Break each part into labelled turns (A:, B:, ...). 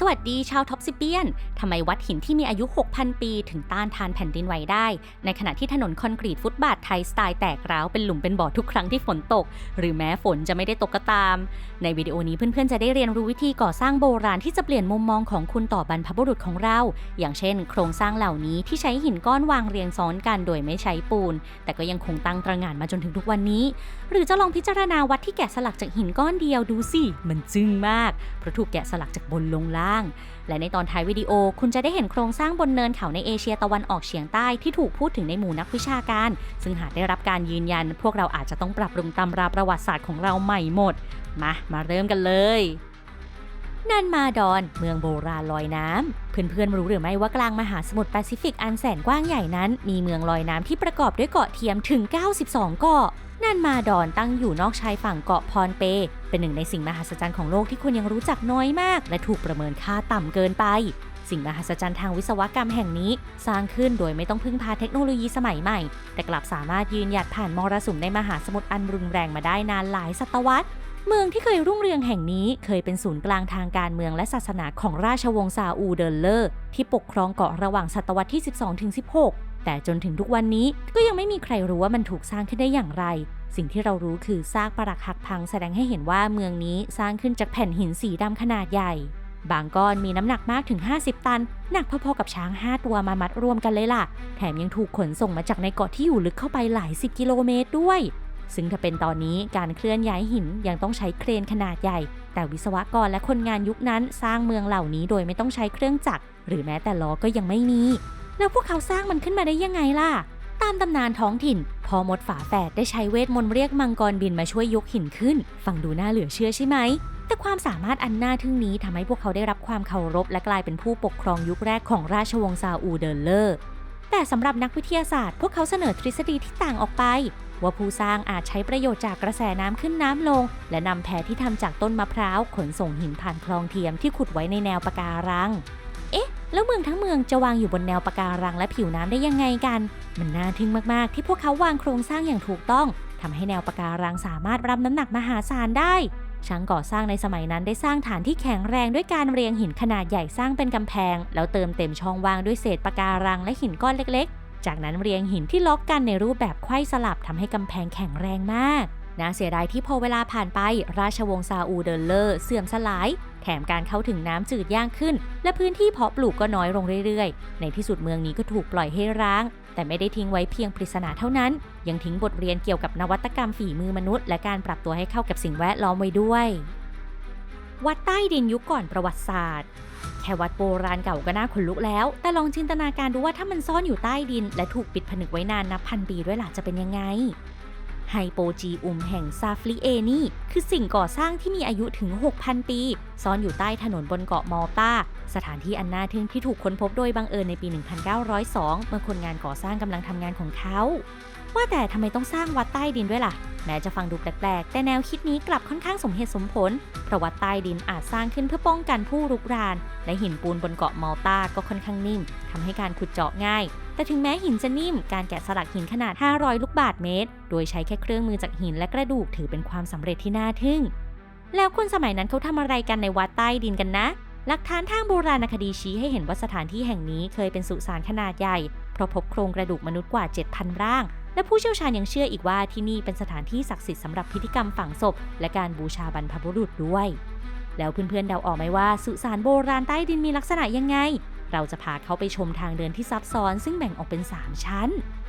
A: สวัสดีชาวท็อปซิเปียน ทำไมวัดหินที่มีอายุ 6,000 ปี ถึงต้านทานแผ่นดินไหวได้ ในขณะที่ถนนคอนกรีตฟุตบาทไทยสไตล์แตกร้าวเป็นหลุมเป็นบ่อทุกครั้งที่ฝนตก หรือแม้ฝนจะไม่ได้ตกก็ตาม ในวิดีโอนี้เพื่อนๆ จะได้เรียนรู้วิธีก่อสร้างโบราณที่จะเปลี่ยนมุมมองของคุณต่อบรรพบุรุษของเรา อย่างเช่น โครงสร้างเหล่านี้ที่ใช้หินก้อนวางเรียงซ้อนกันโดยไม่ใช้ปูน แต่ก็ยังคงตั้งตระหง่านมาจนถึงทุกวันนี้ หรือจะลองพิจารณาวัดที่แกะสลักจากหินก้อนเดียวดูสิ มันจึ้งมาก เพราะถูกแกะสลักจากบนลงล่างและในตอนท้ายวิดีโอคุณจะได้เห็นโครงสร้างบนเนินเขาในเอเชียตะวันออกเฉียงใต้ที่ถูกพูดถึงในหมู่นักวิชาการ ซึ่งหากได้รับการยืนยัน พวกเราอาจจะต้องปรับปรุงตำราประวัติศาสตร์ของเราใหม่หมด มา มาเริ่มกันเลยนันมาดอน เมืองโบราณลอยน้ำ เพื่อนๆ รู้หรือไม่ว่ากลางมหาสมุทรแปซิฟิกอันแสนกว้างใหญ่นั้น มีเมืองลอยน้ำที่ประกอบด้วยเกาะเทียมถึง 92 เกาะนันมาดอนตั้งอยู่นอกชายฝั่งเกาะพรเป เป็นหนึ่งในสิ่งมหัศจรรย์ของโลกที่คนยังรู้จักน้อยมาก และถูกประเมินค่าต่ำเกินไป สิ่งมหัศจรรย์ทางวิศวกรรมแห่งนี้ สร้างขึ้นโดยไม่ต้องพึ่งพาเทคโนโลยีสมัยใหม่ แต่กลับสามารถยืนหยัดผ่านมรสุมในมหาสมุทรอันรุนแรงมาได้นานหลายศตวรรษเมืองที่เคยรุ่งเรืองแห่งนี้เคยเป็นศูนย์กลางทางการเมืองและศาสนาของราชวงศ์ซาอูเดินเลอร์ ที่ปกครองเกาะระหว่างศตวรรษที่ 12-16 แต่จนถึงทุกวันนี้ก็ยังไม่มีใครรู้ว่ามันถูกสร้างขึ้นได้อย่างไร สิ่งที่เรารู้คือซากปรักหักพังแสดงให้เห็นว่าเมืองนี้สร้างขึ้นจากแผ่นหินสีดำขนาดใหญ่ บางก้อนมีน้ำหนักมากถึง 50 ตัน หนักพอๆกับช้าง 5 ตัวมามัดรวมกันเลยล่ะ แถมยังถูกขนส่งมาจากในเกาะที่อยู่ลึกเข้าไปหลายสิบกิโลเมตรด้วย ซึ่งถ้าเป็นตอนนี้การเคลื่อนย้ายหินยังต้องใช้เครนขนาดใหญ่ แต่วิศวกรและคนงานยุคนั้นสร้างเมืองเหล่านี้โดยไม่ต้องใช้เครื่องจักรหรือแม้แต่ล้อก็ยังไม่มี แล้วพวกเขาสร้างมันขึ้นมาได้ยังไงล่ะามตำนานท้องถิ่น พอมดฝาแฝดได้ใช้เวทมนต์เรียกมังกรบินมาช่วยยกหินขึ้น ฟังดูน่าเหลือเชื่อใช่ไหม แต่ความสามารถอันน่าทึ่งนี้ทำให้พวกเขาได้รับความเคารพและกลายเป็นผู้ปกครองยุคแรกของราชวงศ์ซาอูเดินเลอร์ แต่สำหรับนักวิทยาศาสตร์ พวกเขาเสนอทฤษฎีที่ต่างออกไป ว่าผู้สร้างอาจใช้ประโยชน์จากกระแสน้ำขึ้นน้ำลง และนำแพที่ทำจากต้นมะพร้าวขนส่งหินผ่านคลองเทียมที่ขุดไว้ในแนวปะการัง แล้วเมืองทั้งเมืองจะวางอยู่บนแนวปะการังและผิวน้ำได้ยังไงกัน มันน่าทึ่งมากๆ ที่พวกเขาวางโครงสร้างอย่างถูกต้องทำให้แนวปะการังสามารถรับน้ำหนักมหาศาลได้ช่างก่อสร้างในสมัยนั้นได้สร้างฐานที่แข็งแรงด้วยการเรียงหินขนาดใหญ่สร้างเป็นกำแพง แล้วเติมเต็มช่องว่างด้วยเศษปะการังและหินก้อนเล็ก ๆ จากนั้นเรียงหินที่ล็อกกันในรูปแบบไขว้สลับทำให้กำแพงแข็งแรงมาก น่าเสียดายที่พอเวลาผ่านไป ราชวงศ์ซาอูเดินเลอร์เสื่อมสลาย แถมการเข้าถึงน้ำจืดย่ากขึ้น และพื้นที่เพาะปลูกก็น้อยลงเรื่อยๆ ในที่สุดเมืองนี้ก็ถูกปล่อยให้ร้าง แต่ไม่ได้ทิ้งไว้เพียงปริศนาเท่านั้น ยังทิ้งบทเรียนเกี่ยวกับนวัตกรรมฝีมือมนุษย์ และการปรับตัวให้เข้ากับสิ่งแวดล้อมไว้ด้วย วัดใต้ดินยุคก่อนประวัติศาสตร์แค่วัดโบราณเก่าก็น่าขนลุกแล้ว แต่ลองจินตนาการดูว่าถ้ามันซ่อนอยู่ใต้ดิน และถูกปิดผนึกไว้นานนับพันปีด้วยล่ะจะเป็นยังไง ไฮโปจีอุมแห่งซาฟลิเอนี่ คือสิ่งก่อสร้างที่มีอายุถึง 6,000 ปี ซ่อนอยู่ใต้ถนนบนเกาะมอลตา สถานที่อันน่าทึ่งที่ถูกค้นพบโดยบังเอิญในปี 1902 เมื่อคนงานก่อสร้างกำลังทำงานของเขา ว่าแต่ทำไมต้องสร้างวัดใต้ดินด้วยล่ะ แม้จะฟังดูแปลกๆ แต่แนวคิดนี้กลับค่อนข้างสมเหตุสมผล เพราะวัดใต้ดินอาจสร้างขึ้นเพื่อป้องกันผู้รุกราน และหินปูนบนเกาะมอลตาก็ค่อนข้างนิ่มทำให้การขุดเจาะง่าย แต่ถึงแม้หินจะนิ่ม การแกะสลักหินขนาด 500 ลูกบาศก์เมตร โดยใช้แค่เครื่องมือจากหินและกระดูกถือเป็นความสำเร็จที่น่าทึ่ง แล้วคนสมัยนั้นเขาทำอะไรกันในวัดใต้ดินกันนะหลักฐานทางโบราณคดีชี้ให้เห็นว่าสถานที่แห่งนี้เคยเป็นสุสานขนาดใหญ่ เพราะพบโครงกระดูกมนุษย์กว่า 7,000 ร่าง และผู้เชี่ยวชาญยังเชื่ออีกว่าที่นี่เป็นสถานที่ศักดิ์สิทธิ์สำหรับพิธีกรรมฝังศพ และการบูชาบรรพบุรุษด้วย แล้วเพื่อนๆเดาออกไหมว่าสุสานโบราณใต้ดินมีลักษณะยังไง เราจะพาเขาไปชมทางเดินที่ซับซ้อนซึ่งแบ่งออกเป็น 3 ชั้น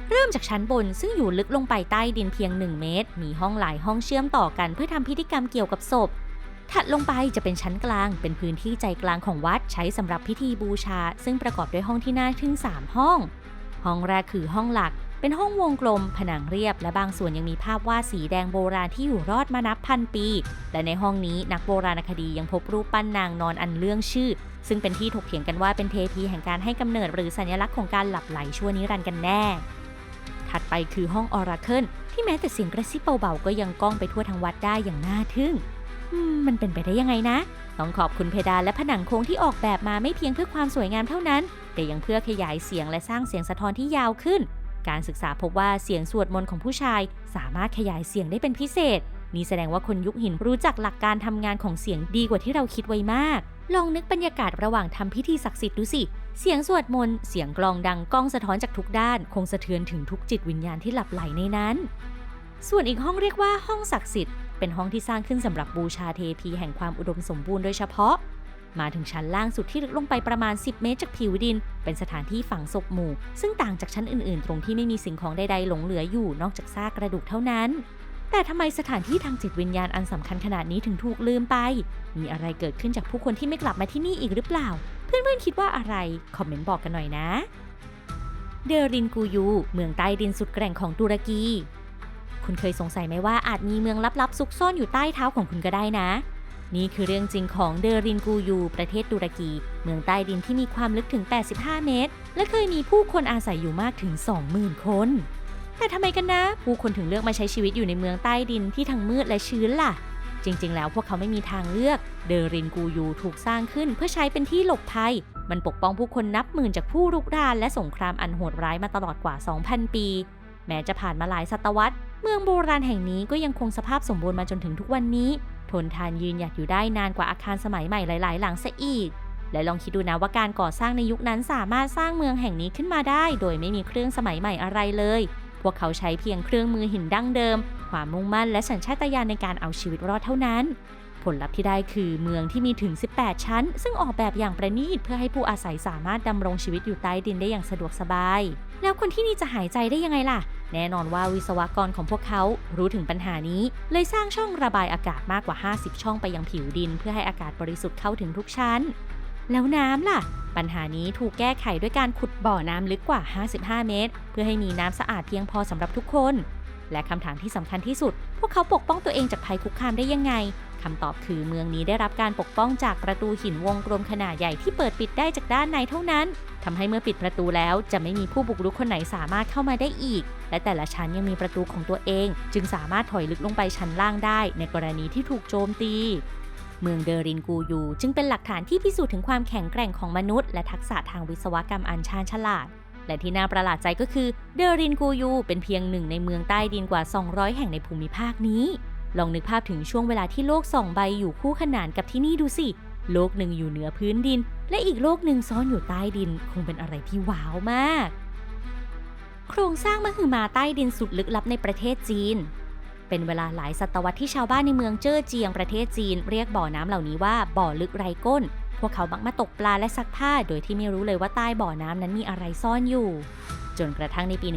A: เริ่มจากชั้นบนซึ่งอยู่ลึกลงไปใต้ดินเพียง 1 เมตร มีห้องหลายห้องเชื่อมต่อกันเพื่อทำพิธีกรรมเกี่ยวกับศพถัดลงไปจะเป็นชั้นกลาง เป็นพื้นที่ใจกลางของวัดใช้สำหรับพิธีบูชา ซึ่งประกอบด้วยห้องที่น่าทึ่ง 3 ห้อง ห้องแรกคือห้องหลัก เป็นห้องวงกลม ผนังเรียบ และบางส่วนยังมีภาพวาดสีแดงโบราณที่อยู่รอดมานับพันปี และในห้องนี้นักโบราณคดียังพบรูปปั้นนางนอนอันเรื่องชื่อ ซึ่งเป็นที่ถกเถียงกันว่าเป็นเทพีแห่งการให้กำเนิดหรือสัญลักษณ์ของการหลับไหลชั่วนิรันดร์กันแน่ ถัดไปคือห้องออราเคิลที่แม้แต่เสียงกระซิบเบาๆก็ยังก้องไปทั่วทั้งวัดได้อย่างน่าทึ่งมมันเป็นไปได้ยังไงนะ ต้องขอบคุณเพดานและผนังโค้งที่ออกแบบมาไม่เพียงเพื่อความสวยงามเท่านั้น แต่ยังเพื่อขยายเสียงและสร้างเสียงสะท้อนที่ยาวขึ้น การศึกษาพบว่าเสียงสวดมนต์ของผู้ชาย สามารถขยายเสียงได้เป็นพิเศษ นี่แสดงว่าคนยุคหินรู้จักหลักการทำงานของเสียงดีกว่าที่เราคิดไว้มาก ลองนึกบรรยากาศระหว่างทำพิธีศักดิ์สิทธิ์ดูสิ เสียงสวดมนต์ เสียงกลองดังก้องสะท้อนจากทุกด้าน คงสะเทือนถึงทุกจิตวิญญาณที่หลับไหลในนั้น ส่วนอีกห้องเรียกว่าห้องศักดิ์สิทธิ์ เป็นห้องที่สร้างขึ้นสำหรับบูชาเทพีแห่งความอุดมสมบูรณ์โดยเฉพาะ มาถึงชั้นล่างสุดที่ลึกลงไปประมาณ 10 เมตรจากผิวดิน เป็นสถานที่ฝังศพหมู่ ซึ่งต่างจากชั้นอื่น ๆ ตรงที่ไม่มีสิ่งของใด ๆ หลงเหลืออยู่นอกจากซากกระดูกเท่านั้น แต่ทำไมสถานที่ทางจิตวิญญาณอันสำคัญขนาดนี้ถึงถูกลืมไป มีอะไรเกิดขึ้นจากผู้คนที่ไม่กลับมาที่นี่อีกหรือเปล่า เพื่อนๆคิดว่าอะไร คอมเมนต์บอกกันหน่อยนะ เดรินกูยู เมืองใต้ดินสุดแกร่งของตุรกี คุณเคยสงสัยไหมว่าอาจมีเมืองลับๆซุกซ่อนอยู่ใต้เท้าของคุณก็ได้นะ นี่คือเรื่องจริงของเดรินกูยูประเทศตุรกี เมืองใต้ดินที่มีความลึกถึง 85 เมตร และเคยมีผู้คนอาศัยอยู่มากถึง 20,000 คน แต่ทำไมกันนะ ผู้คนถึงเลือกมาใช้ชีวิตอยู่ในเมืองใต้ดินที่ทั้งมืดและชื้นล่ะ จริง ๆ แล้วพวกเขาไม่มีทางเลือก เดรินกูยูถูกสร้างขึ้นเพื่อใช้เป็นที่หลบภัย มันปกป้องผู้คนนับหมื่นจากผู้รุกรานและสงครามอันโหดร้ายมาตลอดกว่า 2,000 ปี แม้จะผ่านมาหลายศตวรรษ เมืองโบราณแห่งนี้ก็ยังคงสภาพสมบูรณ์มาจนถึงทุกวันนี้ ทนทานยืนหยัดอยู่ได้นานกว่าอาคารสมัยใหม่หลาย ๆ หลังซะอีก และลองคิดดูนะว่าการก่อสร้างในยุคนั้นสามารถสร้างเมืองแห่งนี้ขึ้นมาได้ โดยไม่มีเครื่องสมัยใหม่อะไรเลย พวกเขาใช้เพียงเครื่องมือหินดั้งเดิม ความมุ่งมั่นและสัญชาตญาณในการเอาชีวิตรอดเท่านั้น ผลลัพธ์ที่ได้คือเมืองที่มีถึง 18 ชั้น ซึ่งออกแบบอย่างประณีตเพื่อให้ผู้อาศัยสามารถดำรงชีวิตอยู่ใต้ดินได้อย่างสะดวกสบาย แล้วคนที่นี่จะหายใจได้ยังไงล่ะ แน่นอนว่าวิศวกรของพวกเขารู้ถึงปัญหานี้ เลยสร้างช่องระบายอากาศมากกว่า 50 ช่องไปยังผิวดิน เพื่อให้อากาศบริสุทธิ์เข้าถึงทุกชั้น แล้วน้ำล่ะ ปัญหานี้ถูกแก้ไขด้วยการขุดบ่อน้ำลึกกว่า 55 เมตร เพื่อให้มีน้ำสะอาดเพียงพอสำหรับทุกคน และคำถามที่สำคัญที่สุด พวกเขาปกป้องตัวเองจากภัยคุกคามได้ยังไงคำตอบคือเมืองนี้ได้รับการปกป้องจากประตูหินวงกลมขนาดใหญ่ที่เปิดปิดได้จากด้านในเท่านั้นทำให้เมื่อปิดประตูแล้วจะไม่มีผู้บุกรุกคนไหนสามารถเข้ามาได้อีก และแต่ละชั้นยังมีประตูของตัวเอง จึงสามารถถอยลึกลงไปชั้นล่างได้ในกรณีที่ถูกโจมตีเมืองเดรินกูยูจึงเป็นหลักฐานที่พิสูจน์ถึงความแข็งแกร่งของมนุษย์และทักษะทางวิศวกรรมอันชาญฉลาด และที่น่าประหลาดใจก็คือเดรินกูยูเป็นเพียงหนึ่งในเมืองใต้ดินกว่า 200 แห่งในภูมิภาคนี้ ลองนึกภาพถึงช่วงเวลาที่โลกสองใบอยู่คู่ขนานกับที่นี่ดูสิ โลกหนึ่งอยู่เหนือพื้นดิน และอีกโลกหนึ่งซ่อนอยู่ใต้ดิน คงเป็นอะไรที่ว้าวมาก โครงสร้างมหึมาใต้ดินสุดลึกลับในประเทศจีน เป็นเวลาหลายศตวรรษที่ชาวบ้านในเมืองเจ้อเจียงประเทศจีน เรียกบ่อน้ำเหล่านี้ว่าบ่อลึกไร้ก้น พวกเขามักมาตกปลาและซักผ้า โดยที่ไม่รู้เลยว่าใต้บ่อน้ำนั้นมีอะไรซ่อนอยู่ จนกระทั่งในปี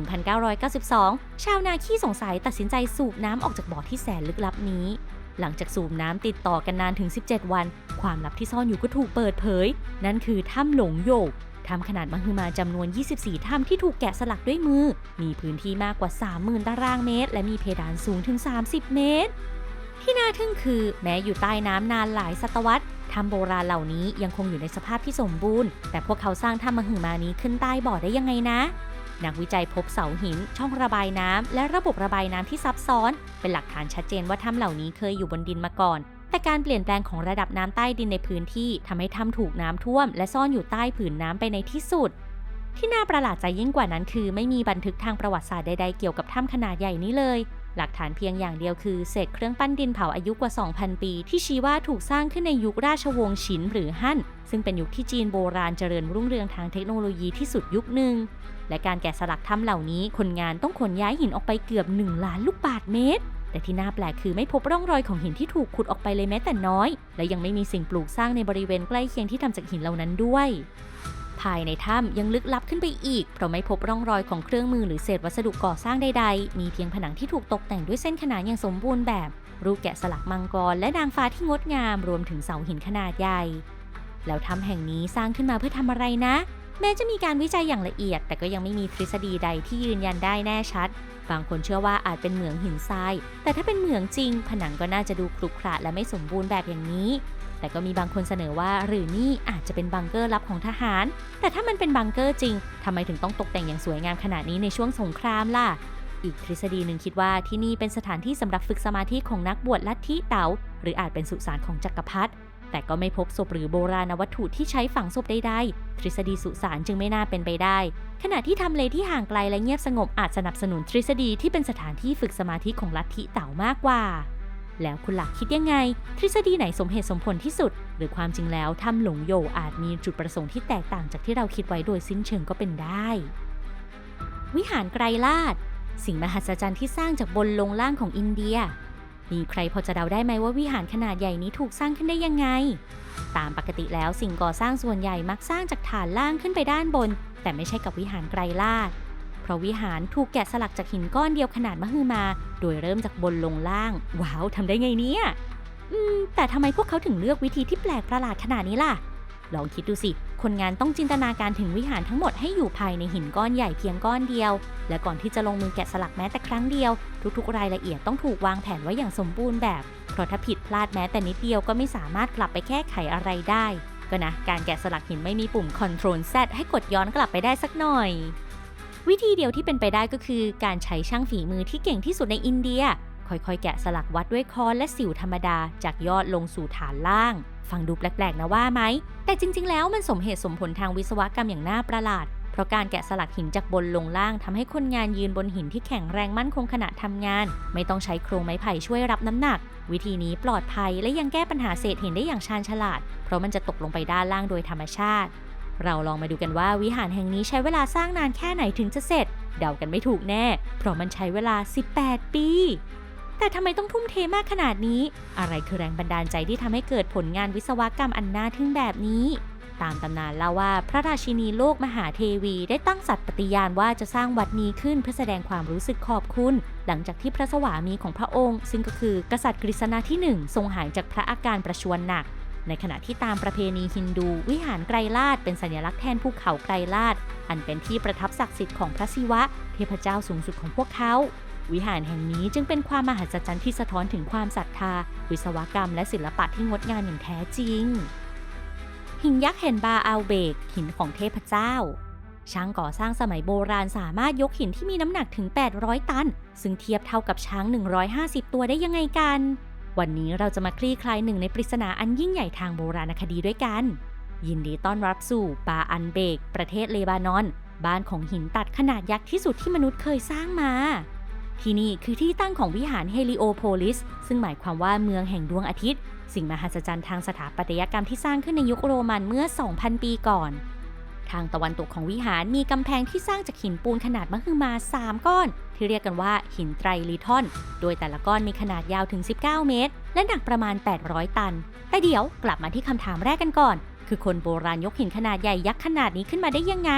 A: 1992 ชาวนาขี้สงสัยตัดสินใจสูบน้ำออกจากบ่อที่แสนลึกลับนี้หลังจากสูบน้ำติดต่อกันนานถึง 17 วัน ความลับที่ซ่อนอยู่ก็ถูกเปิดเผย นั่นคือถ้ำหลงโยก ถ้ำขนาดมหึมาจำนวน 24 ถ้ำที่ถูกแกะสลักด้วยมือ มีพื้นที่มากกว่า 30,000 ตารางเมตร และมีเพดานสูงถึง 30 เมตร ที่น่าทึ่งคือแม้อยู่ใต้น้ำนานหลายศตวรรษถ้ำโบราณเหล่านี้ยังคงอยู่ในสภาพที่สมบูรณ์ แต่พวกเขาสร้างถ้ำมหึมานี้ขึ้นใต้บ่อได้ยังไงนะ นักวิจัยพบเสาหิน ช่องระบายน้ำและระบบระบายน้ำที่ซับซ้อน เป็นหลักฐานชัดเจนว่าถ้ำเหล่านี้เคยอยู่บนดินมาก่อน แต่การเปลี่ยนแปลงของระดับน้ำใต้ดินในพื้นที่ทำให้ถ้ำถูกน้ำท่วม และซ่อนอยู่ใต้ผืนน้ำไปในที่สุด ที่น่าประหลาดใจยิ่งกว่านั้นคือ ไม่มีบันทึกทางประวัติศาสตร์ใดๆเกี่ยวกับถ้ำขนาดใหญ่นี้เลย หลักฐานเพียงอย่างเดียวคือเศษเครื่องปั้นดินเผาอายุกว่า 2,000 ปี ที่ชี้ว่าถูกสร้างขึ้นในยุคราชวงศ์ฉินหรือฮั่น ซึ่งเป็นยุคที่จีนโบราณเจริญรุ่งเรืองทางเทคโนโลยีที่สุดยุคหนึ่ง และการแกะสลักถ้ำเหล่านี้คนงานต้องขนย้ายหินออกไปเกือบ1ล้านลูกบาศก์เมตร แต่ที่น่าแปลกคือไม่พบร่องรอยของหินที่ถูกขุดออกไปเลยแม้แต่น้อย และยังไม่มีสิ่งปลูกสร้างในบริเวณใกล้เคียงที่ทำจากหินเหล่านั้นด้วย ภายในถ้ำยังลึกลับขึ้นไปอีก เพราะไม่พบร่องรอยของเครื่องมือหรือเศษวัสดุก่อสร้างใดๆ มีเพียงผนังที่ถูกตกแต่งด้วยเส้นขนานอย่างสมบูรณ์แบบ รูปแกะสลักมังกรและนางฟ้าที่งดงาม รวมถึงเสาหินขนาดใหญ่ แล้วถ้ำแห่งนี้สร้างขึ้นมาเพื่อทำอะไรนะ แม้จะมีการวิจัยอย่างละเอียด แต่ก็ยังไม่มีทฤษฎีใดที่ยืนยันได้แน่ชัด บางคนเชื่อว่าอาจเป็นเหมืองหินทราย แต่ถ้าเป็นเหมืองจริง ผนังก็น่าจะดูครุขระและไม่สมบูรณ์แบบอย่างนี้ แต่ก็มีบางคนเสนอว่าหรือนี่อาจจะเป็นบังเกอร์ลับของทหาร แต่ถ้ามันเป็นบังเกอร์จริงทำไมถึงต้องตกแต่งอย่างสวยงามขนาดนี้ในช่วงสงครามล่ะอีกทฤษฎีหนึ่งคิดว่าที่นี่เป็นสถานที่สำหรับฝึกสมาธิของนักบวชลัทธิเต๋าหรืออาจเป็นสุสานของจักรพรรดิ แต่ก็ไม่พบศพหรือโบราณวัตถุที่ใช้ฝังศพใดๆ ทฤษฎีสุสานจึงไม่น่าเป็นไปได้ ขณะที่ทำเลที่ห่างไกลและเงียบสงบอาจสนับสนุนทฤษฎีที่เป็นสถานที่ฝึกสมาธิของลัทธิเต๋ามากกว่า แล้วคุณหลักคิดยังไง ทฤษฎีไหนสมเหตุสมผลที่สุด หรือความจริงแล้วถ้ำหลงโยอาจมีจุดประสงค์ที่แตกต่างจากที่เราคิดไว้โดยสิ้นเชิงก็เป็นได้ วิหารไกรลาด สิ่งมหัศจรรย์ที่สร้างจากบนลงล่างของอินเดีย มีใครพอจะเดาได้ไหมว่าวิหารขนาดใหญ่นี้ถูกสร้างขึ้นได้ยังไง ตามปกติแล้วสิ่งก่อสร้างส่วนใหญ่มักสร้างจากฐานล่างขึ้นไปด้านบน แต่ไม่ใช่กับวิหารไกรลาดเพราะวิหารถูกแกะสลักจากหินก้อนเดียวขนาดมหึมา โดยเริ่มจากบนลงล่าง ว้าวทำได้ไงเนี่ยอืมแต่ทำไมพวกเขาถึงเลือกวิธีที่แปลกประหลาดขนาดนี้ล่ะ ลองคิดดูสิ คนงานต้องจินตนาการถึงวิหารทั้งหมดให้อยู่ภายในหินก้อนใหญ่เพียงก้อนเดียว และก่อนที่จะลงมือแกะสลักแม้แต่ครั้งเดียว ทุกๆ รายละเอียดต้องถูกวางแผนไว้อย่างสมบูรณ์แบบ เพราะถ้าผิดพลาดแม้แต่นิดเดียวก็ไม่สามารถกลับไปแก้ไขอะไรได้ ก็นะ การแกะสลักหินไม่มีปุ่ม Ctrl Z ให้กดย้อนกลับไปได้สักหน่อย วิธีเดียวที่เป็นไปได้ก็คือการใช้ช่างฝีมือที่เก่งที่สุดในอินเดีย ค่อยๆ แกะสลักวัดด้วยค้อนและสิวธรรมดาจากยอดลงสู่ฐานล่าง ฟังดูแปลกๆนะว่าไหม แต่จริง ๆ แล้วมันสมเหตุสมผลทางวิศวกรรมอย่างน่าประหลาด เพราะการแกะสลักหินจากบนลงล่างทำให้คนงานยืนบนหินที่แข็งแรงมั่นคงขณะทำงาน ไม่ต้องใช้โครงไม้ไผ่ช่วยรับน้ำหนัก วิธีนี้ปลอดภัยและยังแก้ปัญหาเศษหินได้อย่างชาญฉลาด เพราะมันจะตกลงไปด้านล่างโดยธรรมชาติ เราลองมาดูกันว่าวิหารแห่งนี้ใช้เวลาสร้างนานแค่ไหนถึงจะเสร็จ เดากันไม่ถูกแน่ เพราะมันใช้เวลา 18 ปี แต่ทำไมต้องทุ่มเทมากขนาดนี้ อะไรคือแรงบันดาลใจที่ทำให้เกิดผลงานวิศวกรรมอันน่าทึ่งแบบนี้ ตามตำนานเล่าว่าพระราชินีโลกมหาเทวีได้ตั้งสัตย์ปฏิญาณว่าจะสร้างวัดนี้ขึ้นเพื่อแสดงความรู้สึกขอบคุณ หลังจากที่พระสวามีของพระองค์ ซึ่งก็คือกษัตริย์กฤษณะที่หนึ่งทรงหายจากพระอาการประชวรหนัก ในขณะที่ตามประเพณีฮินดู วิหารไกรลาดเป็นสัญลักษณ์แทนภูเขาไกรลาด อันเป็นที่ประทับศักดิ์สิทธิ์ของพระศิวะ เทพเจ้าสูงสุดของพวกเขา วิหารแห่งนี้จึงเป็นความมหัศจรรย์ที่สะท้อนถึงความศรัทธา วิศวกรรมและศิลปะที่งดงามอย่างแท้จริง หินยักษ์เห็นบาอัลเบก หินของเทพเจ้าช่างก่อสร้างสมัยโบราณสามารถยกหินที่มีน้ำหนักถึง 800 ตัน ซึ่งเทียบเท่ากับช้าง 150 ตัวได้ยังไงกัน วันนี้เราจะมาคลี่คลายหนึ่งในปริศนาอันยิ่งใหญ่ทางโบราณคดีด้วยกัน ยินดีต้อนรับสู่ปาอันเบก ประเทศเลบานอน บ้านของหินตัดขนาดยักษ์ที่สุดที่มนุษย์เคยสร้างมา ที่นี่คือที่ตั้งของวิหารเฮลิโอโพลิส ซึ่งหมายความว่าเมืองแห่งดวงอาทิตย์ สิ่งมหัศจรรย์ทางสถาปัตยกรรมที่สร้างขึ้นในยุคโรมันเมื่อ 2,000 ปีก่อน ทางตะวันตกของวิหารมีกำแพงที่สร้างจากหินปูนขนาดมหึมา 3 ก้อน ที่เรียกกันว่าหินไตรลีทอน โดยแต่ละก้อนมีขนาดยาวถึง 19 เมตร และหนักประมาณ 800 ตัน แต่เดี๋ยวกลับมาที่คำถามแรกกันก่อน คือคนโบราณยกหินขนาดใหญ่ยักษ์ขนาดนี้ขึ้นมาได้ยังไง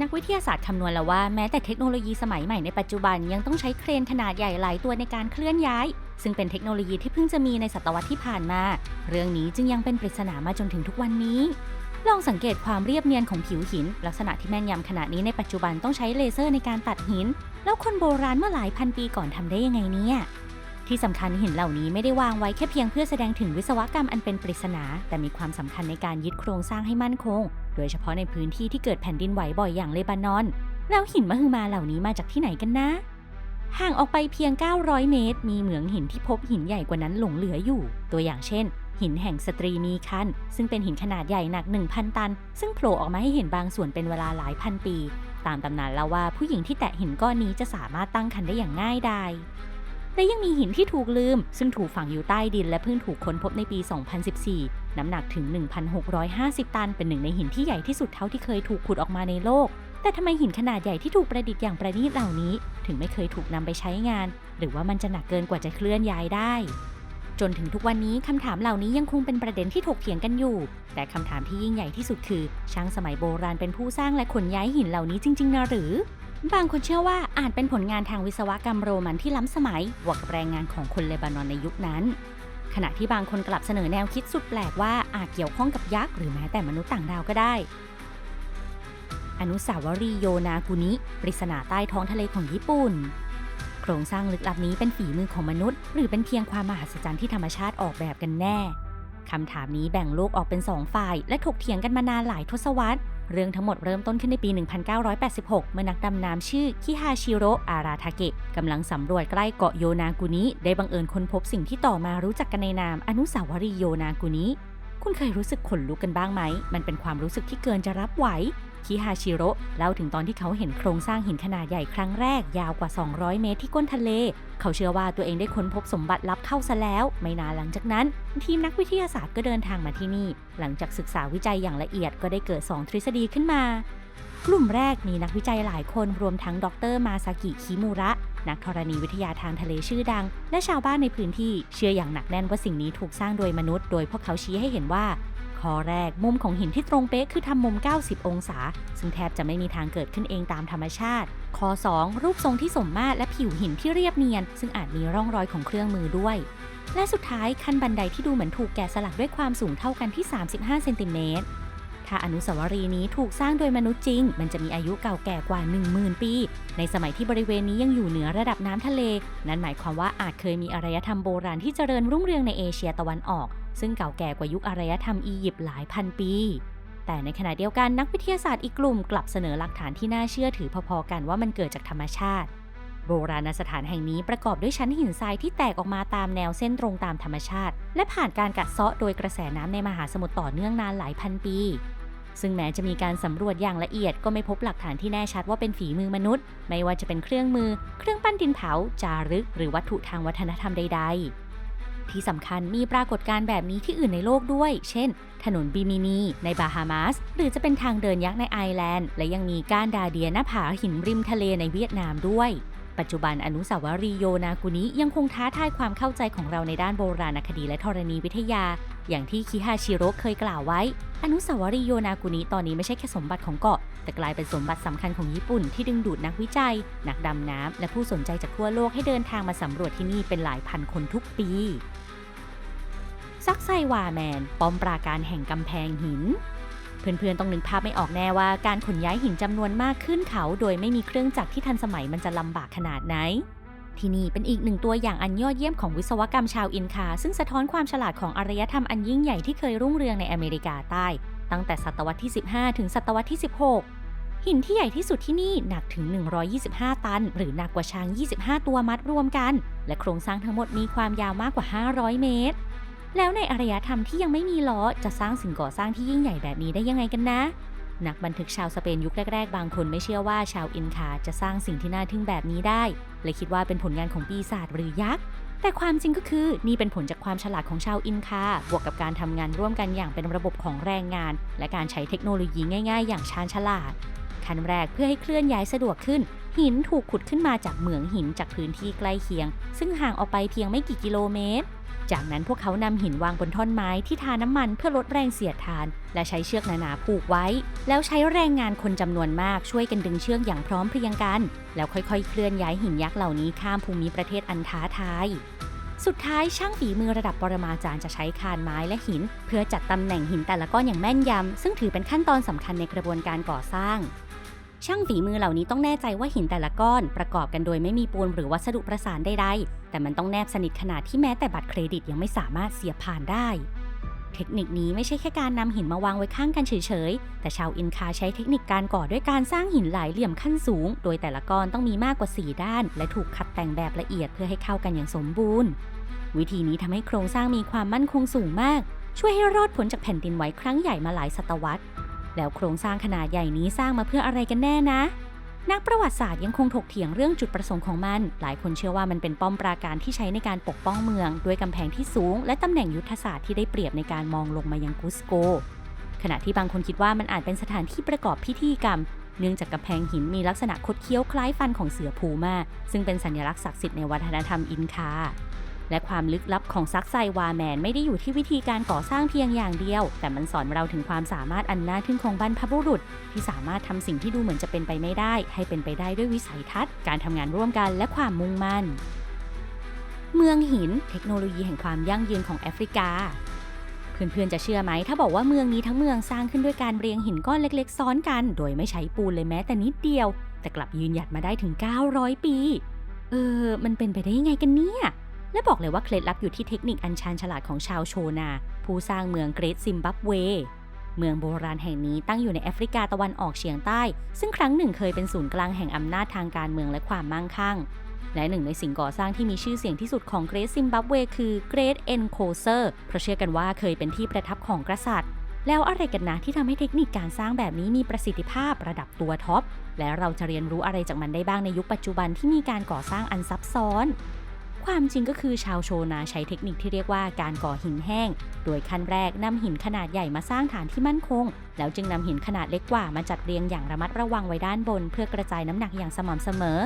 A: นักวิทยาศาสตร์คำนวณแล้วว่าแม้แต่เทคโนโลยีสมัยใหม่ในปัจจุบันยังต้องใช้เครนขนาดใหญ่หลายตัวในการเคลื่อนย้าย ซึ่งเป็นเทคโนโลยีที่เพิ่งจะมีในศตวรรษที่ผ่านมา เรื่องนี้จึงยังเป็นปริศนามาจนถึงทุกวันนี้ ลองสังเกตความเรียบเนียนของผิวหิน ลักษณะที่แม่นยำขนาดนี้ในปัจจุบันต้องใช้เลเซอร์ในการตัดหิน แล้วคนโบราณเมื่อหลายพันปีก่อนทำได้ยังไงเนี่ยที่สำคัญหินเหล่านี้ไม่ได้วางไว้แค่เพียงเพื่อแสดงถึงวิศวกรรมอันเป็นปริศนา แต่มีความสำคัญในการยึดโครงสร้างให้มั่นคง โดยเฉพาะในพื้นที่ที่เกิดแผ่นดินไหวบ่อยอย่างเลบานอน แล้วหินมหึมาเหล่านี้มาจากที่ไหนกันนะ ห่างออกไปเพียง 900 เมตร มีเหมืองหินที่พบหินใหญ่กว่านั้นหลงเหลืออยู่ ตัวอย่างเช่น หินแห่งสตรีมีคันซึ่งเป็นหินขนาดใหญ่หนัก 1,000 ตัน ซึ่งโผล่ออกมาให้เห็นบางส่วนเป็นเวลาหลายพันปี ตามตำนานเล่าว่าผู้หญิงที่แตะหินก้อนนี้จะสามารถตั้งครรภ์ได้อย่างง่ายดายและยังมีหินที่ถูกลืม ซึ่งถูกฝังอยู่ใต้ดินและเพิ่งถูกค้นพบในปี 2014 น้ำหนักถึง 1,650 ตัน เป็นหนึ่งในหินที่ใหญ่ที่สุดเท่าที่เคยถูกขุดออกมาในโลก แต่ทำไมหินขนาดใหญ่ที่ถูกประดิษฐ์อย่างประณีตเหล่านี้ ถึงไม่เคยถูกนำไปใช้งาน หรือว่ามันจะหนักเกินกว่าจะเคลื่อนย้ายได้ จนถึงทุกวันนี้คำถามเหล่านี้ยังคงเป็นประเด็นที่ถกเถียงกันอยู่ แต่คำถามที่ยิ่งใหญ่ที่สุดคือ ช่างสมัยโบราณเป็นผู้สร้างและขนย้ายหินเหล่านี้จริง ๆ นะหรือ บางคนเชื่อว่าอาจเป็นผลงานทางวิศวกรรมโรมันที่ล้ำสมัยบวกกับแรงงานของคนเลบานอนในยุคนั้นขณะที่บางคนกลับเสนอแนวคิดสุดแปลกว่าอาจเกี่ยวข้องกับยักษ์หรือแม้แต่มนุษย์ต่างดาวก็ได้ อนุสาวรีย์โยนากุนิ ปริศนาใต้ท้องทะเลของญี่ปุ่น โครงสร้างลึกลับนี้เป็นฝีมือของมนุษย์ หรือเป็นเพียงความมหัศจรรย์ที่ธรรมชาติออกแบบกันแน่คำถามนี้แบ่งโลกออกเป็นสองฝ่าย และถกเถียงกันมานานหลายทศวรรษ เรื่องทั้งหมดเริ่มต้นขึ้นในปี 1986 เมื่อนักดำน้ำชื่อคิฮาชิโรอาราทาเกะกำลังสำรวจใกล้เกาะโยนากุนิ ได้บังเอิญค้นพบสิ่งที่ต่อมารู้จักกันในนามอนุสาวรีย์โยนากุนิ คุณเคยรู้สึกขนลุกกันบ้างไหม มันเป็นความรู้สึกที่เกินจะรับไหว คิฮาชิโร่เล่าถึงตอนที่เขาเห็นโครงสร้างหินขนาดใหญ่ครั้งแรกยาวกว่า 200 เมตรที่ก้นทะเล เขาเชื่อว่าตัวเองได้ค้นพบสมบัติลับเข้าซะแล้ว ไม่นานหลังจากนั้น ทีมนักวิทยาศาสตร์ก็เดินทางมาที่นี่ หลังจากศึกษาวิจัยอย่างละเอียดก็ได้เกิด 2 ทฤษฎีขึ้นมากลุ่มแรกมีนักวิจัยหลายคนรวมทั้งดรมาซากิคิมูระ นักธรณีวิทยาทางทะเลชื่อดัง และชาวบ้านในพื้นที่เชื่ออย่างหนักแน่นว่าสิ่งนี้ถูกสร้างโดยมนุษย์ โดยพวกเขาชี้ให้เห็นว่า ข้อแรกมุมของหินที่ตรงเป๊ะคือทำมุม 90 องศา ซึ่งแทบจะไม่มีทางเกิดขึ้นเองตามธรรมชาติ ข้อ 2 รูปทรงที่สมมาตรและผิวหินที่เรียบเนียน ซึ่งอาจมีร่องรอยของเครื่องมือด้วย และสุดท้ายขั้นบันไดที่ดูเหมือนถูกแกะสลักด้วยความสูงเท่ากันที่ 35 เซนติเมตรถ้าอนุสาวรีย์นี้ถูกสร้างโดยมนุษย์จริง มันจะมีอายุเก่าแก่กว่า 10,000 ปี ในสมัยที่บริเวณนี้ยังอยู่เหนือระดับน้ำทะเล นั่นหมายความว่าอาจเคยมีอารยธรรมโบราณที่เจริญรุ่งเรืองในเอเชียตะวันออก ซึ่งเก่าแก่กว่ายุคอารยธรรมอียิปต์หลายพันปี แต่ในขณะเดียวกันนักวิทยาศาสตร์อีกกลุ่มกลับเสนอหลักฐานที่น่าเชื่อถือพอๆกันว่ามันเกิดจากธรรมชาติ โบราณสถานแห่งนี้ประกอบด้วยชั้นหินทรายที่แตกออกมาตามแนวเส้นตรงตามธรรมชาติ และผ่านการกัดเซาะโดยกระแสน้ำในมหาสมุทรต่อเนื่องนานหลายพันปี ซึ่งแม้จะมีการสำรวจอย่างละเอียดก็ไม่พบหลักฐานที่แน่ชัดว่าเป็นฝีมือมนุษย์ ไม่ว่าจะเป็นเครื่องมือ เครื่องปั้นดินเผา จารึก หรือวัตถุทางวัฒนธรรมใด ๆ ที่สำคัญมีปรากฏการณ์แบบนี้ที่อื่นในโลกด้วย เช่น ถนนบิมินีในบาฮามาส หรือจะเป็นทางเดินยักษ์ในไอร์แลนด์ และยังมีก้านดาเดียหน้าผาหินริมทะเลในเวียดนามด้วย ปัจจุบันอนุสาวรีย์โยนากุนิยังคงท้าทายความเข้าใจของเราในด้านโบราณคดีและธรณีวิทยา อย่างที่คิฮาชิโร่เคยกล่าวไว้ อนุสาวรีย์โยนากุนิตอนนี้ไม่ใช่แค่สมบัติของเกาะ แต่กลายเป็นสมบัติสำคัญของญี่ปุ่นที่ดึงดูดนักวิจัย นักดำน้ำและผู้สนใจจากทั่วโลกให้เดินทางมาสำรวจที่นี่เป็นหลายพันคนทุกปี ซักไซวาแมน ป้อมปราการแห่งกำแพงหินเพื่อนๆ ต้องนึกภาพไม่ออกแน่ว่าการขนย้ายหินจำนวนมากขึ้นเขา โดยไม่มีเครื่องจักรที่ทันสมัยมันจะลำบากขนาดไหน ที่นี่เป็นอีกหนึ่งตัวอย่างอันยอดเยี่ยมของวิศวกรรมชาวอินคา ซึ่งสะท้อนความฉลาดของอารยธรรมอันยิ่งใหญ่ที่เคยรุ่งเรืองในอเมริกาใต้ ตั้งแต่ศตวรรษที่ 15 ถึงศตวรรษที่ 16 หินที่ใหญ่ที่สุดที่นี่หนักถึง 125 ตัน หรือหนักกว่าช้าง 25 ตัวมัดรวมกัน และโครงสร้างทั้งหมดมีความยาวมากกว่า 500 เมตร แล้วในอารยธรรมที่ยังไม่มีล้อจะสร้างสิ่งก่อสร้างที่ยิ่งใหญ่แบบนี้ได้ยังไงกันนะนักบันทึกชาวสเปนยุคแรก ๆ บางคนไม่เชื่อว่าชาวอินคาจะสร้างสิ่งที่น่าทึ่งแบบนี้ได้ และคิดว่าเป็นผลงานของปีศาจหรือยักษ์แต่ความจริงก็คือนี่เป็นผลจากความฉลาดของชาวอินคา บวกกับการทำงานร่วมกันอย่างเป็นระบบของแรงงาน และการใช้เทคโนโลยีง่าย ๆ อย่างชาญฉลาด ขั้นแรกเพื่อให้เคลื่อนย้ายสะดวกขึ้น หินถูกขุดขึ้นมาจากเหมืองหินจากพื้นที่ใกล้เคียง ซึ่งห่างออกไปเพียงไม่กี่กิโลเมตร จากนั้นพวกเขานำหินวางบนท่อนไม้ที่ทาน้ำมันเพื่อลดแรงเสียดทาน และใช้เชือกหนาๆผูกไว้ แล้วใช้แรงงานคนจำนวนมากช่วยกันดึงเชือกอย่างพร้อมเพรียงกัน แล้วค่อยๆ เคลื่อนย้ายหินยักษ์เหล่านี้ข้ามภูมิประเทศอันท้าทายสุดท้ายช่างฝีมือระดับปรมาจารย์จะใช้คานไม้และหิน เพื่อจัดตำแหน่งหินแต่ละก้อนอย่างแม่นยำ ซึ่งถือเป็นขั้นตอนสำคัญในกระบวนการก่อสร้าง ช่างฝีมือเหล่านี้ต้องแน่ใจว่าหินแต่ละก้อนประกอบกันโดยไม่มีปูนหรือวัสดุประสานใดๆ แต่มันต้องแนบสนิทขนาดที่แม้แต่บัตรเครดิตยังไม่สามารถเสียบผ่านได้ เทคนิคนี้ไม่ใช่แค่การนำหินมาวางไว้ข้างกันเฉยๆ แต่ชาวอินคาใช้เทคนิคการก่อด้วยการสร้างหินหลายเหลี่ยมขั้นสูง โดยแต่ละก้อนต้องมีมากกว่า 4 ด้าน และถูกขัดแต่งแบบละเอียดเพื่อให้เข้ากันอย่างสมบูรณ์ วิธีนี้ทำให้โครงสร้างมีความมั่นคงสูงมาก ช่วยให้รอดพ้นจากแผ่นดินไหวครั้งใหญ่มาหลายศตวรรษ แล้วโครงสร้างขนาดใหญ่นี้สร้างมาเพื่ออะไรกันแน่นะ นักประวัติศาสตร์ยังคงถกเถียงเรื่องจุดประสงค์ของมัน หลายคนเชื่อว่ามันเป็นป้อมปราการที่ใช้ในการปกป้องเมือง ด้วยกำแพงที่สูง และตำแหน่งยุทธศาสตร์ที่ได้เปรียบในการมองลงมายังกุสโก ขณะที่บางคนคิดว่ามันอาจเป็นสถานที่ประกอบพิธีกรรม เนื่องจากกำแพงหินมีลักษณะคดเคี้ยวคล้ายฟันของเสือพูม่าซึ่งเป็นสัญลักษณ์ศักดิ์สิทธิ์ในวัฒนธรรมอินคา และความลึกลับของซักไซวาแมนไม่ได้อยู่ที่วิธีการก่อสร้างเพียงอย่างเดียว แต่มันสอนเราถึงความสามารถอันน่าทึ่งของบรรพบุรุษ ที่สามารถทำสิ่งที่ดูเหมือนจะเป็นไปไม่ได้ ให้เป็นไปได้ด้วยวิสัยทัศน์ การทำงานร่วมกันและความมุ่งมั่น เมืองหิน เทคโนโลยีแห่งความยั่งยืนของแอฟริกาเพื่อนๆ จะเชื่อไหม ถ้าบอกว่าเมืองนี้ทั้งเมืองสร้างขึ้นด้วยการเรียงหินก้อนเล็กๆ ซ้อนกัน โดยไม่ใช้ปูนเลยแม้แต่นิดเดียว แต่กลับยืนหยัดมาได้ถึง 900 ปี เออ มันเป็นไปได้ยังไงกันเนี่ย และบอกเลยว่าเคล็ดลับอยู่ที่เทคนิคอันชาญฉลาดของชาวโชนา ผู้สร้างเมืองเกรทซิมบับเว เมืองโบราณแห่งนี้ตั้งอยู่ในแอฟริกาตะวันออกเฉียงใต้ ซึ่งครั้งหนึ่งเคยเป็นศูนย์กลางแห่งอำนาจทางการเมืองและความมั่งคั่ง และหนึ่งในสิ่งก่อสร้างที่มีชื่อเสียงที่สุดของเกรทซิมบับเวคือเกรทเอนโคเซอร์เพราะเชื่อกันว่าเคยเป็นที่ประทับของกษัตริย์แล้วอะไรกันนะที่ทำให้เทคนิคการสร้างแบบนี้มีประสิทธิภาพระดับตัวท็อป และเราจะเรียนรู้อะไรจากมันได้บ้างในยุคปัจจุบันที่มีการก่อสร้างอันซับซ้อน ความจริงก็คือชาวโชนาใช้เทคนิคที่เรียกว่าการก่อหินแห้ง โดยขั้นแรกนำหินขนาดใหญ่มาสร้างฐานที่มั่นคง แล้วจึงนำหินขนาดเล็กกว่ามาจัดเรียงอย่างระมัดระวังไว้ด้านบน เพื่อกระจายน้ำหนักอย่างสม่ำเสมอ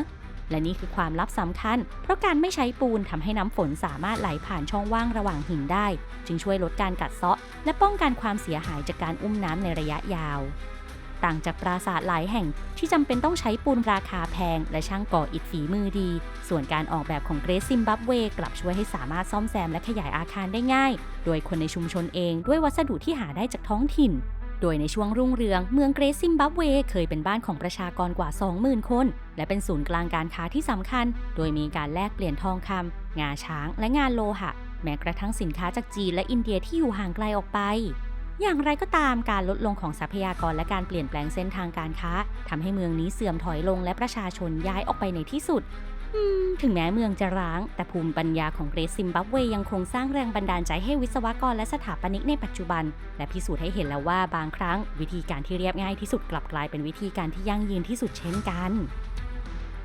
A: และนี่คือความลับสำคัญ เพราะการไม่ใช้ปูนทำให้น้ำฝนสามารถไหลผ่านช่องว่างระหว่างหินได้ จึงช่วยลดการกัดเซาะ และป้องกันความเสียหายจากการอุ้มน้ำในระยะยาว ต่างจากปราสาทหลายแห่งที่จำเป็นต้องใช้ปูนราคาแพง และช่างก่ออิฐฝีมือดี ส่วนการออกแบบของเกรซซิมบับเวกลับช่วยให้สามารถซ่อมแซมและขยายอาคารได้ง่าย โดยคนในชุมชนเองด้วยวัสดุที่หาได้จากท้องถิ่น โดยในช่วงรุ่งเรือง เมืองเกรซซิมบับเวเคยเป็นบ้านของประชากรกว่า 20,000 คน และเป็นศูนย์กลางการค้าที่สำคัญ โดยมีการแลกเปลี่ยนทองคำงาช้าง และงานโลหะ แม้กระทั่งสินค้าจากจีนและอินเดียที่อยู่ห่างไกลออกไป อย่างไรก็ตามการลดลงของทรัพยากรและการเปลี่ยนแปลงเส้นทางการค้าทำให้เมืองนี้เสื่อมถอยลงและประชาชนย้ายออกไปในที่สุดถึงแม้เมืองจะร้าง แต่ภูมิปัญญาของเกรซซิมบับเวยังคงสร้างแรงบันดาลใจให้วิศวกรและสถาปนิกในปัจจุบัน และพิสูจน์ให้เห็นแล้วว่าบางครั้ง วิธีการที่เรียบง่ายที่สุดกลับกลายเป็นวิธีการที่ยั่งยืนที่สุดเช่นกัน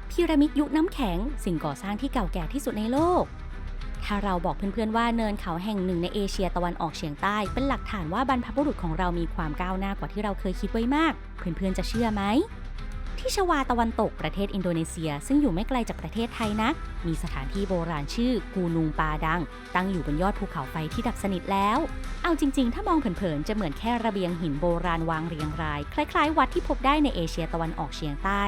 A: พีระมิดยุคน้ำแข็ง สิ่งก่อสร้างที่เก่าแก่ที่สุดในโลก ถ้าเราบอกเพื่อนๆว่าเนินเขาแห่งหนึ่งในเอเชียตะวันออกเฉียงใต้ เป็นหลักฐานว่าบรรพบุรุษของเรามีความก้าวหน้ากว่าที่เราเคยคิดไว้มาก เพื่อนๆจะเชื่อไหมที่ชวาตะวันตกประเทศอินโดนีเซีย ซึ่งอยู่ไม่ไกลจากประเทศไทยนะ มีสถานที่โบราณชื่อกูนุงปาดัง ตั้งอยู่บนยอดภูเขาไฟที่ดับสนิทแล้ว เอาจริง ๆ ถ้ามองเผินๆ จะเหมือนแค่ระเบียงหินโบราณวางเรียงราย คล้ายๆ วัดที่พบได้ในเอเชียตะวันออกเฉียงใต้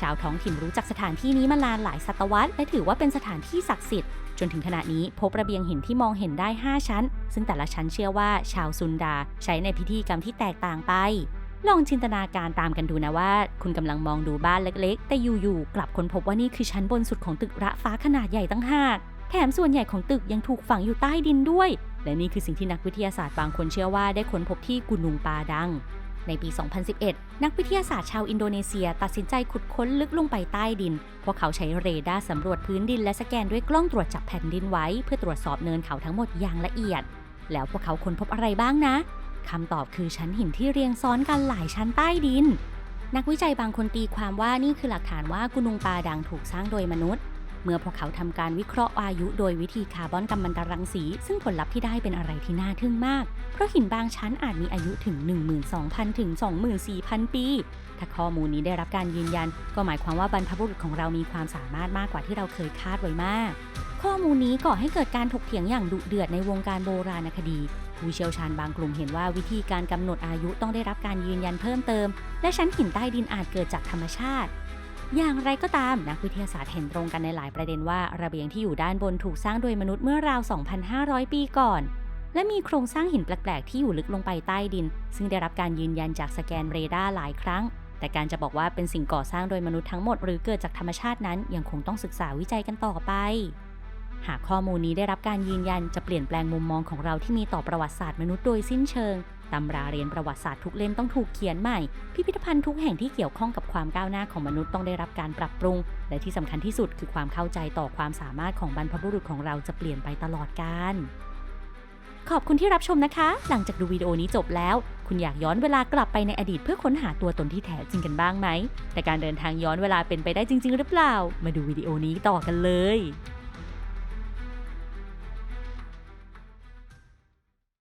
A: ชาวท้องถิ่นรู้จักสถานที่นี้มานานหลายศตวรรษ และถือว่าเป็นสถานที่ศักดิ์สิทธิ์ จนถึงขณะนี้พบระเบียงหินที่มองเห็นได้ 5 ชั้น ซึ่งแต่ละชั้นเชื่อว่าชาวซุนดาใช้ในพิธีกรรมที่แตกต่างไป ลองจินตนาการตามกันดูนะว่า คุณกำลังมองดูบ้านเล็กๆ แต่อยู่ๆกลับค้นพบว่านี่คือชั้นบนสุดของตึกระฟ้าขนาดใหญ่ตั้งหากแถมส่วนใหญ่ของตึกยังถูกฝังอยู่ใต้ดินด้วย และนี่คือสิ่งที่นักวิทยาศาสตร์บางคนเชื่อว่าได้ค้นพบที่กุนุงปาดัง ในปี 2011 นักวิทยาศาสตร์ชาวอินโดนีเซีย ตัดสินใจขุดค้นลึกลงไปใต้ดิน พวกเขาใช้เรดาร์สำรวจพื้นดินและสแกนด้วยกล้องตรวจจับแผ่นดินไว้ เพื่อตรวจสอบเนินเขาทั้งหมดอย่างละเอียด แล้วพวกเขาค้นพบอะไรบ้างนะคำตอบคือชั้นหินที่เรียงซ้อนกันหลายชั้นใต้ดิน นักวิจัยบางคนตีความว่านี่คือหลักฐานว่ากุนุงปาดังถูกสร้างโดยมนุษย์ เมื่อพวกเขาทำการวิเคราะห์อายุโดยวิธีคาร์บอนกัมมันตรังสี ซึ่งผลลัพธ์ที่ได้เป็นอะไรที่น่าทึ่งมาก เพราะหินบางชั้นอาจมีอายุถึง 12,000 ถึง 24,000 ปี ถ้าข้อมูลนี้ได้รับการยืนยัน ก็หมายความว่าบรรพบุรุษของเรามีความสามารถมากกว่าที่เราเคยคาดไว้มาก ข้อมูลนี้ก่อให้เกิดการถกเถียงอย่างดุเดือดในวงการโบราณคดีผู้เชี่ยวชาญบางกลุ่มเห็นว่าวิธีการกำหนดอายุต้องได้รับการยืนยันเพิ่มเติม และชั้นหินใต้ดินอาจเกิดจากธรรมชาติ อย่างไรก็ตามนักวิทยาศาสตร์เห็นตรงกันในหลายประเด็นว่าระเบียงที่อยู่ด้านบนถูกสร้างโดยมนุษย์เมื่อราว 2,500 ปีก่อน และมีโครงสร้างหินแปลก ๆ ที่อยู่ลึกลงไปใต้ดิน ซึ่งได้รับการยืนยันจากสแกนเรดาร์หลายครั้ง แต่การจะบอกว่าเป็นสิ่งก่อสร้างโดยมนุษย์ทั้งหมดหรือเกิดจากธรรมชาตินั้นยังคงต้องศึกษาวิจัยกันต่อไป หากข้อมูลนี้ได้รับการยืนยันจะเปลี่ยนแปลงมุมมองของเราที่มีต่อประวัติศาสตร์มนุษย์โดยสิ้นเชิง ตำราเรียนประวัติศาสตร์ทุกเล่มต้องถูกเขียนใหม่ พิพิธภัณฑ์ทุกแห่งที่เกี่ยวข้องกับความก้าวหน้าของมนุษย์ต้องได้รับการปรับปรุง และที่สำคัญที่สุดคือความเข้าใจต่อความสามารถของบรรพบุรุษของเราจะเปลี่ยนไปตลอดกาลขอบคุณที่รับชมนะคะ หลังจากดูวิดีโอนี้จบแล้ว คุณอยากย้อนเวลากลับไปในอดีตเพื่อค้นหาตัวตนที่แท้จริงกันบ้างไหม แต่การเดินทางย้อนเวลาเป็นไปได้จริง ๆ หรือเปล่า มาดูวิดีโอนี้ต่อกันเลย